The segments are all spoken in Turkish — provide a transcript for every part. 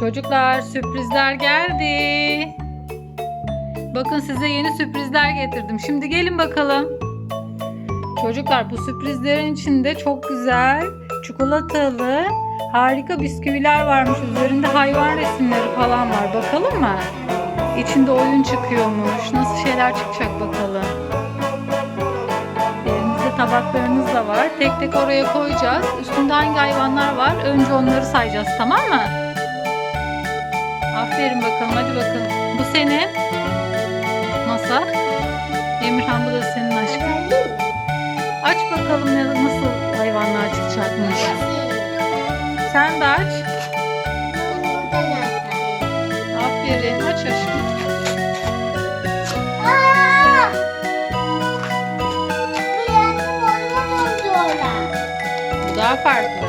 Çocuklar sürprizler geldi. Bakın size yeni sürprizler getirdim. Şimdi gelin bakalım. Çocuklar bu sürprizlerin içinde çok güzel çikolatalı harika bisküviler varmış. Üzerinde hayvan resimleri falan var. Bakalım mı? İçinde oyun çıkıyormuş. Nasıl şeyler çıkacak bakalım. Elimizde tabaklarımız da var. Tek tek oraya koyacağız. Üstünde hangi hayvanlar var? Önce onları sayacağız tamam mı? Aferin bakalım hadi bakalım. Bu senin. Masa. Emirhan bu da senin aşkım. Aç bakalım ne, nasıl hayvanlar çıkacakmış. Sen de aç. Aferin aç aşkım. Bu daha farklı.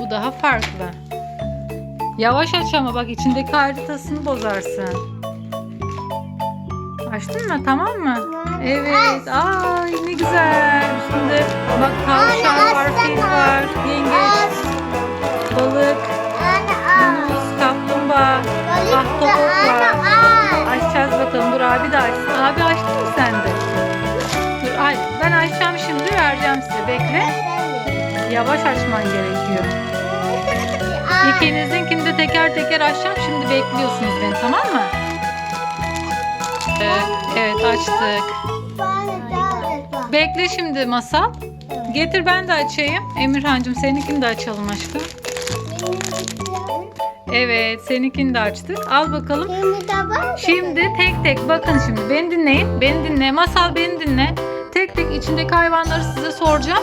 Bu daha farklı. Yavaş aç ama bak içindeki haritasını bozarsın. Açtın mı? Tamam mı? Evet. Ay ne güzel. Üstünde bak tavşan var, fil var, yengeç, balık, yunus, kaplumbağa, ahtapot var. Açacağız bakalım. Dur abi de açsın. Abi açtın mı sen de? Dur ay ben açacağım şimdi vereceğim size. Bekle. Yavaş açman gerekiyor. İkinizinkini teker teker açacağım. Şimdi bekliyorsunuz beni tamam mı? Evet, evet açtık. Bekle şimdi masal. Getir ben de açayım. Emirhancığım seninkini de açalım aşkım. Evet seninkini de açtık. Al bakalım. Şimdi tek tek bakın şimdi beni dinleyin. Beni dinle. Masal beni dinle. Tek tek içindeki hayvanları size soracağım.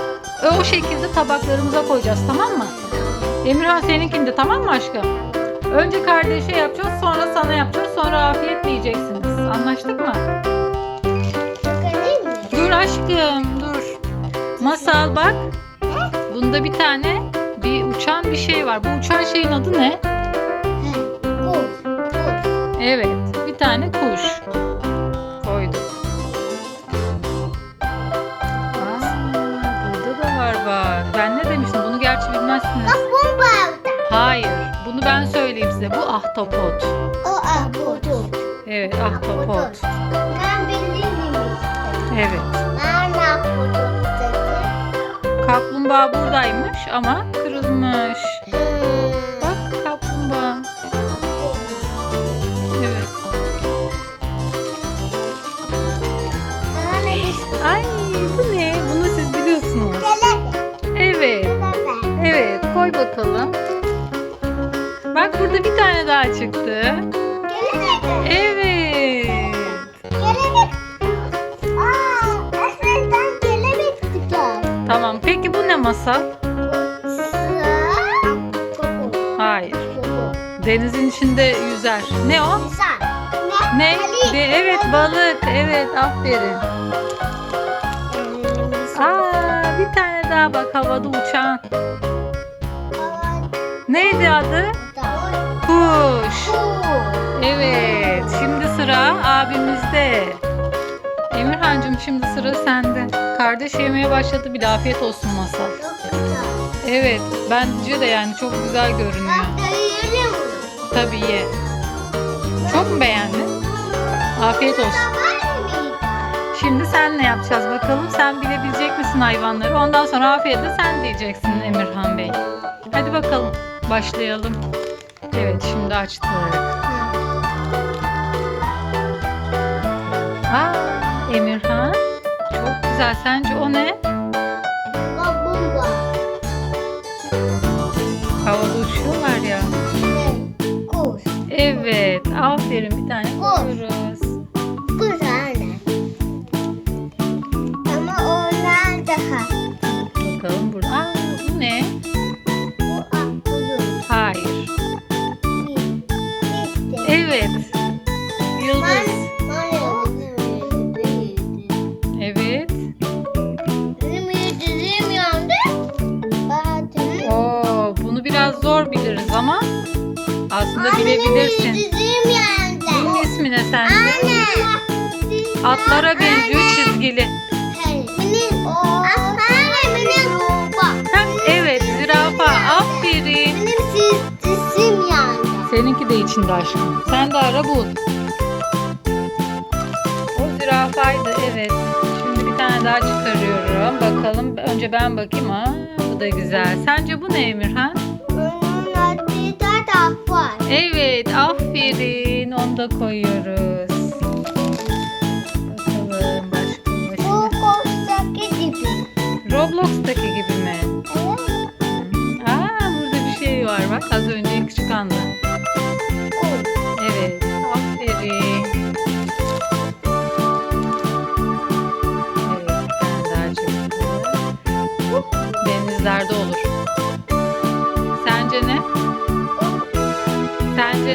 O şekilde tabaklarımıza koyacağız tamam mı? Emirhan seninkini de tamam mı aşkım? Önce kardeşe yapacağız sonra sana yapacağız sonra afiyetle yiyeceksiniz. Anlaştık mı? Dur aşkım dur. Masal bak. Bunda bir tane bir uçan bir şey var. Bu uçan şeyin adı ne? Evet, bir tane kuş size. Bu ahtapot. Evet, ahtapot. Evet. Kaplumbağa buradaymış ama daha çıktı. Evet. Tamam. Peki bu ne masal? Hayır. Denizin içinde yüzer. Ne o? Ne? De, evet balık. Evet aferin. Aa bir tane daha bak havada uçan. Neydi adı? Kuş. Evet. Şimdi sıra abimizde. Emirhancığım şimdi sıra sende. Kardeş yemeye başladı bir de afiyet olsun masal. Evet bence de yani çok güzel görünüyor. Tabii ye. Çok mu beğendin? Afiyet olsun. Şimdi senle yapacağız bakalım. Sen bilebilecek misin hayvanları? Ondan sonra afiyetle sen diyeceksin Emirhan Bey. Hadi bakalım. Başlayalım. Evet şimdi açtık. Aa Emirhan. Çok güzel. Sence o ne? Havada uçuyorlar ya. Evet. Aferin bir tane koyuyoruz. Aslında bilebilirsin. Bunun ismi ne sence? Atlara benziyor çizgili. Anne benim Heh, evet zürafa. Aferin. benim siz de içinde aşkım. Sen de ara bul. O zürafaydı evet. Şimdi bir tane daha çıkarıyorum. Bakalım. Önce ben bakayım. Aa, bu da güzel. Sence bu ne Emirhan? Tafar. Evet, aferin. Onu da koyuyoruz. Bakalım başka başka. kostaki gibi. Roblox'taki gibi mi? Evet. Aa, burada bir şey var bak. Az önce küçük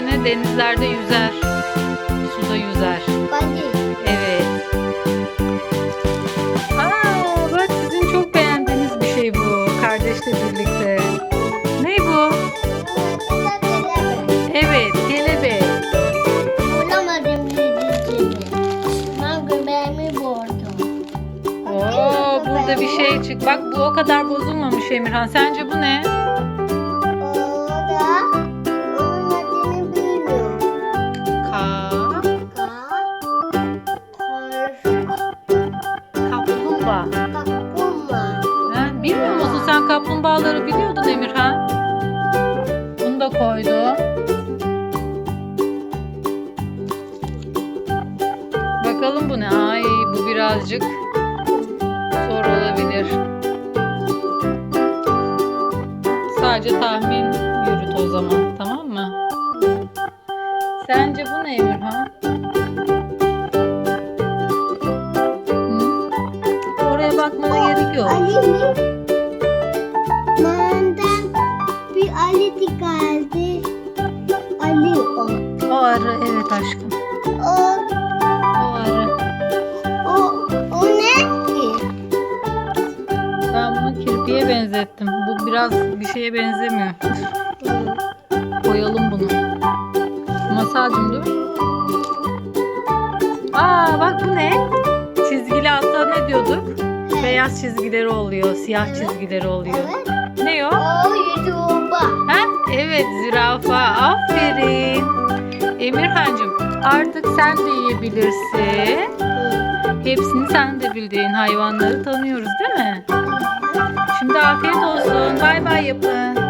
Sence ne? Denizlerde yüzer. Suda yüzer. Badi. Evet. Aa, bak sizin çok beğendiğiniz bir şey bu. Kardeşle birlikte. Ne bu? Evet, kelebek. Bulamadım yüzünü. Ben göbeğimi boğdum. Oo, burada bir şey çık. Bak bu o kadar bozulmamış Emirhan. Sence bu ne? Kaplumbağaları biliyordun Emirhan? Bunu da koydu. Bakalım bu ne? Ay bu birazcık zor olabilir. Sadece tahmin yürüt o zaman tamam mı? Sence bu ne Emirhan? Hı? Oraya bakmana gerek yok. Ali geldi. Ali o. O arı evet aşkım. O, O arı. o, o ne ki? Ben bunu kirpiye benzettim. Bu biraz bir şeye benzemiyor. Koyalım bunu. Masalcım dur. Aa bak bu ne? Çizgili ata ne diyorduk? Beyaz çizgileri oluyor, siyah çizgileri oluyor. Evet. Ne o? O YouTube'a. Ha? Evet zürafa. Aferin. Emirhancığım artık sen de yiyebilirsin. Hepsini sen de bildiğin hayvanları tanıyoruz değil mi? Şimdi afiyet olsun. Bay bay yapın.